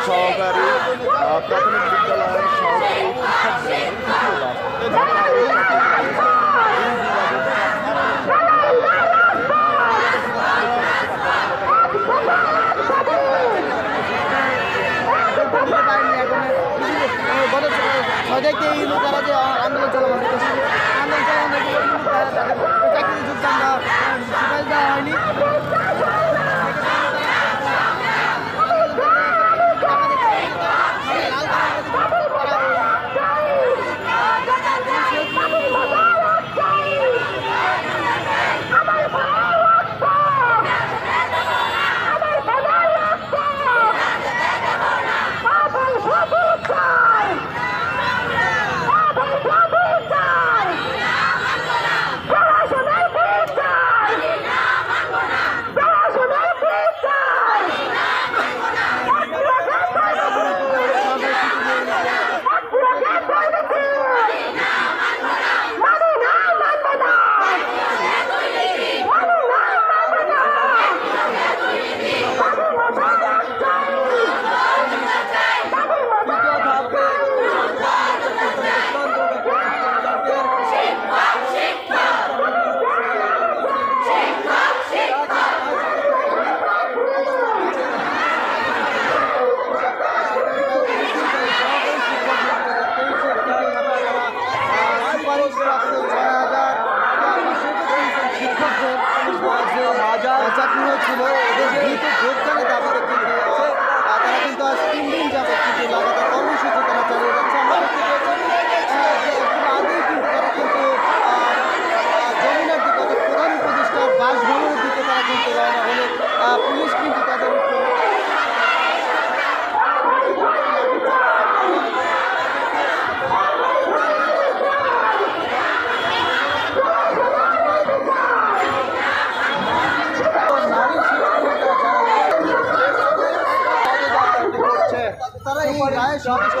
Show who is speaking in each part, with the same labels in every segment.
Speaker 1: সহকারী প্রাথমিক বিদ্যালয়ের
Speaker 2: ছিল এদের যেহেতু ভোট দানে তাদের কিন্তু আছে তারা কিন্তু আজ তিন প্রায় সব কিছু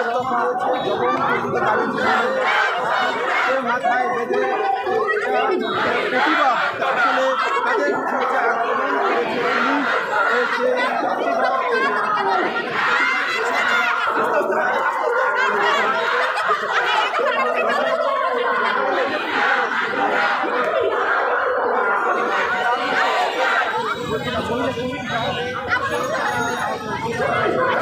Speaker 2: এবং কেন্দ্র মাথায় বেঁধে প্রতিবাদ আসলে তাদের হচ্ছে আক্রমণ করেছে হয়েছে
Speaker 3: Apa?